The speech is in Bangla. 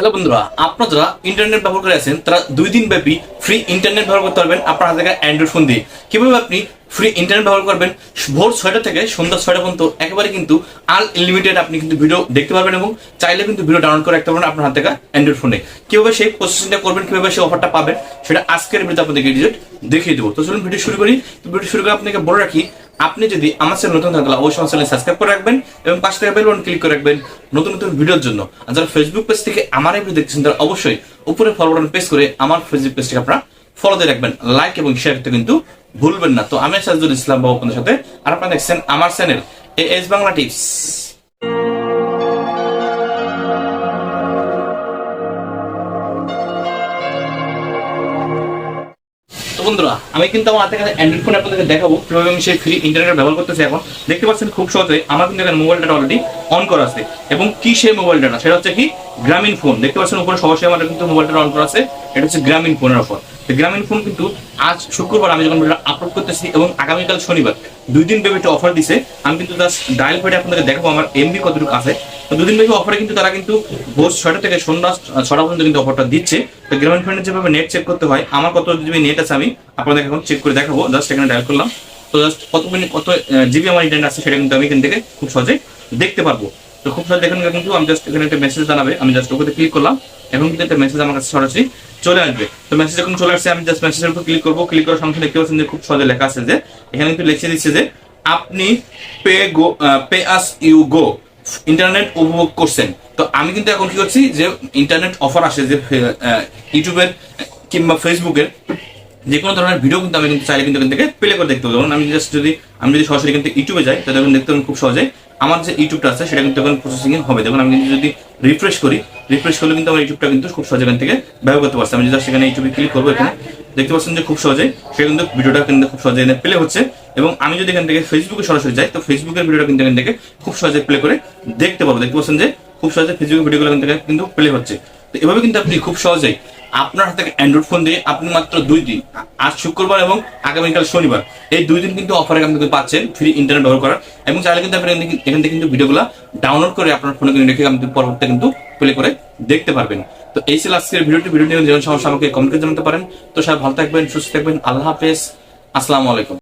হ্যালো বন্ধুরা, আপনারা যারা ইন্টারনেট ব্যবহার করে আছেন, তারা দুই দিন ব্যাপী ফ্রি ইন্টারনেট ব্যবহার করতে পারবেন আপনার হাতে থাকা অ্যান্ড্রয়েড ফোন দিয়ে। কীভাবে আপনি ফ্রি ইন্টারনেট ব্যবহার করবেন? ভোর ছয়টা থেকে সন্ধ্যা ছয়টা পর্যন্ত একেবারে কিন্তু আল লিমিটেড আপনি কিন্তু ভিডিও দেখতে পারবেন এবং চাইলে কিন্তু ভিডিও ডাউনলোড করে রাখতে পারবেন আপনার হাতে থাকা অ্যান্ড্রয়েড ফোনে কীভাবে সেই প্রসেসিংটা করবেন, কীভাবে সেই অফারটা পাবেন, সেটা আজকের ভিডিওতে আপনাদেরকে ডিটেল দেখিয়ে দেবো। তো চলুন ভিডিও শুরু করি। তো ভিডিও শুরু করে আপনাকে বলে রাখি আপনি যদি আমার চ্যানেল নতুন থাকলে অবশ্যই আমার চ্যানেল সাবস্ক্রাইব করে রাখবেন এবং পাশে থেকে বেল বাটন ক্লিক করে রাখবেন নতুন নতুন ভিডিওর জন্য। আর যারা ফেসবুক পেজ থেকে আমার এই ভিডিও দেখছেন তারা অবশ্যই উপরে ফলো বাটন প্রেস করে আমার ফেসবুক পেজটিকে আপনারা ফলো দিয়ে রাখবেন। লাইক এবং শেয়ার করতে কিন্তু ভুলবেন না। তো আমি সাজদুল ইসলাম বাবু আপনাদের সাথে। আর আপনারা দেখছেন আমার চ্যানেল এস বাংলা টিপস তো বন্ধুরা, আমি কিন্তু আমার হাতে অ্যান্ড্রয়েড ফোন দেখাবো। আমি সেই ফ্রি ইন্টারনেট ব্যবহার করতেছি এখন। দেখতে পাচ্ছেন খুব সহজে আমার কিন্তু এখানে মোবাইল ডাটা অলরেডি অন করা আছে। এবং কি সেই মোবাইল ডাটা সেটা হচ্ছে কি? গ্রামীণ ফোন দেখতে পাচ্ছেন উপরে সরাসরি আমার কিন্তু মোবাইল ডাটা অন করা আছে। এটা হচ্ছে গ্রামীণ ফোনের অফার গ্রামীণ ফোন কিন্তু আজ শুক্রবার আমি যখন আপলোড করতেছি এবং আগামীকাল শনিবার, দুই দিন ব্যাপী একটা অফার দিছে। আমি কিন্তু জাস্ট ডায়াল করে আপনাদের দেখাবো আমার এমবি কতটুকু আছে। তো দুদিন ব্যাপী অফারে কিন্তু তারা কিন্তু ভোর ছয়টা থেকে সন্ধ্যা ছটা পর্যন্ত কিন্তু অফারটা দিচ্ছে। তো গ্রামীণ ফোনের যেভাবে নেট চেক করতে হয়, আমার কত জিবি নেট আছে আমি আপনাদের এখন চেক করে দেখাবো। জাস্ট এখানে ডায়াল করলাম। তো জাস্ট কত কত জিবি আমার ইন্টারনেট আছে সেটা কিন্তু আমি এখান থেকে খুব সহজে দেখতে পারব। তো খুব সহজে দেখেন কিন্তু আমি জাস্ট এখানে একটা মেসেজ জানাবে। আমি জাস্ট ওকে ক্লিক করলাম। এখন কিন্তু একটা মেসেজ আমার কাছে সরাসরি চলে আসবে। তো মেসেজ যখন চলে আসছে, আমি জাস্ট মেসেজের উপর ক্লিক করব। ক্লিক করার সঙ্গে দেখতে পাচ্ছেন যে খুব সহজে লেখা আছে যে, এখানে কিন্তু লিখে দিচ্ছে যে, আপনি pay go pay as you go internet উপভোগ করছেন। তো আমি কিন্তু এখন কি করছি যে ইন্টারনেট অফার আসে যে ইউটিউবের কিংবা ফেসবুকের যে কোনো ধরনের ভিডিও কিন্তু আমি কিন্তু চাইলে কিন্তু থেকে প্লে করে দেখতে পাবো। আমি জাস্ট যদি, আমি যদি সরাসরি কিন্তু ইউটিউবে যাই, তাহলে এখন দেখতে খুব সহজে আমার যে ইউটিউবটা আছে, সেটা কিন্তু এখন প্রসেসিং হবে। দেখুন, আমি কিন্তু যদি রিফ্রেশ করি রিফ্রেশ করলে কিন্তু আমার ইউটিউবটা কিন্তু খুব সহজে এখান থেকে ব্যবহার করতে পারছি। আমি জাস্ট সেখানে ইউটিউবে ক্লিক করব এখানে। দেখতে পাচ্ছেন যে খুব সহজে সে কিন্তু ভিডিওটা কিন্তু খুব সহজে প্লে হচ্ছে। এবং আমি যদি এখান থেকে ফেসবুকে সরাসরি যাই, তো ফেসবুকের ভিডিওটা কিন্তু এখান থেকে খুব সহজে প্লে করে দেখতে পাবো। দেখতে পাচ্ছেন যে খুব সহজে ফেসবুক ভিডিওগুলো এখান থেকে কিন্তু প্লে হচ্ছে। তো এভাবে কিন্তু আপনি খুব সহজেই আপনার হাতে অ্যান্ড্রয়েড ফোন দিয়ে আপনি মাত্র দুই দিন, আজ শুক্রবার এবং আগামীকাল শনিবার, এই দুই দিন কিন্তু অফারে আপনি কিন্তু পাচ্ছেন ফ্রি ইন্টারনেট ব্যবহার করার। এবং চাইলে কিন্তু আপনি এখান থেকে- কিন্তু ভিডিওগুলো ডাউনলোড করে আপনার ফোনে কিন্তু রেখে আপনি পরবর্তীতে কিন্তু প্লে করে দেখতে পারবেন। তো এই ছিল আজকের ভিডিওটি ভিডিও যেমন সমস্যা, আমাকে কমেন্ট করে জানাতে পারেন। তো সবাই ভালো থাকবেন, সুস্থ থাকবেন। আল্লাহ হাফেজ। আসসালামু আলাইকুম।